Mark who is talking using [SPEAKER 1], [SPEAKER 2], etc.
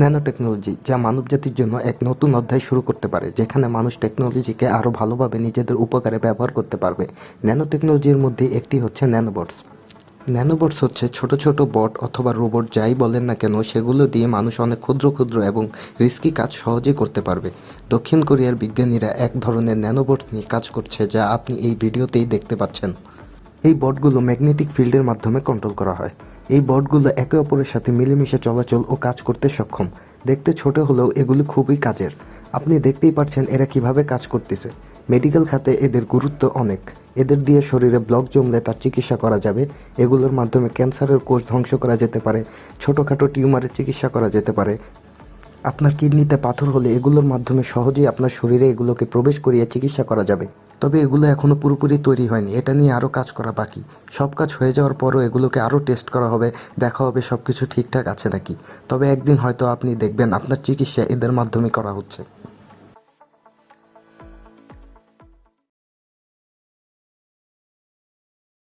[SPEAKER 1] Nano technology যা মানবজাতির জন্য এক নতুন অধ্যায় শুরু করতে পারে, যেখানে মানুষ টেকনোলজিকে আরও ভালোভাবে নিজেদের উপকারে ব্যবহার করতে পারবে। ন্যানো টেকনোলজির মধ্যে একটি হচ্ছে ন্যানোবটস। ন্যানোবটস হচ্ছে ছোট ছোট বট অথবা রোবট, যাই বলেন না কেন, সেগুলো দিয়ে মানুষ অনেক ক্ষুদ্র ক্ষুদ্র এবং রিস্কি কাজ সহজে করতে পারবে। দক্ষিণ কোরিয়ার বিজ্ঞানীরা এক ধরনের ন্যানোবট নিয়ে কাজ করছে, যা আপনি এই ভিডিওতেই দেখতে পাচ্ছেন। এই বটগুলো ম্যাগনেটিক ফিল্ডের মাধ্যমে কন্ট্রোল করা হয়। এই বটগুলো একে অপরের সাথে মিলেমিশে চলাচল ও কাজ করতে সক্ষম। দেখতে ছোট হলেও এগুলো খুবই কাজের। আপনি দেখতেই পারছেন এরা কীভাবে কাজ করতেছে। মেডিকেল খাতে এদের গুরুত্ব অনেক। এদের দিয়ে শরীরে ব্লক জমলে তার চিকিৎসা করা যাবে। এগুলোর মাধ্যমে ক্যান্সারের কোষ ধ্বংস করা যেতে পারে। ছোটোখাটো টিউমারের চিকিৎসা করা যেতে পারে। আপনার কিডনিতে পাথর হলে এগুলোর মাধ্যমে সহজেই আপনার শরীরে এগুলোকে প্রবেশ করিয়ে চিকিৎসা করা যাবে। তবে এগুলো এখনও পুরোপুরি তৈরি হয়নি। এটা নিয়ে আরও কাজ করা বাকি। সব কাজ হয়ে যাওয়ার পরও এগুলোকে আরও টেস্ট করা হবে, দেখা হবে সব কিছু ঠিকঠাক আছে নাকি। তবে একদিন হয়তো আপনি দেখবেন আপনার চিকিৎসা এদের মাধ্যমে করা হচ্ছে।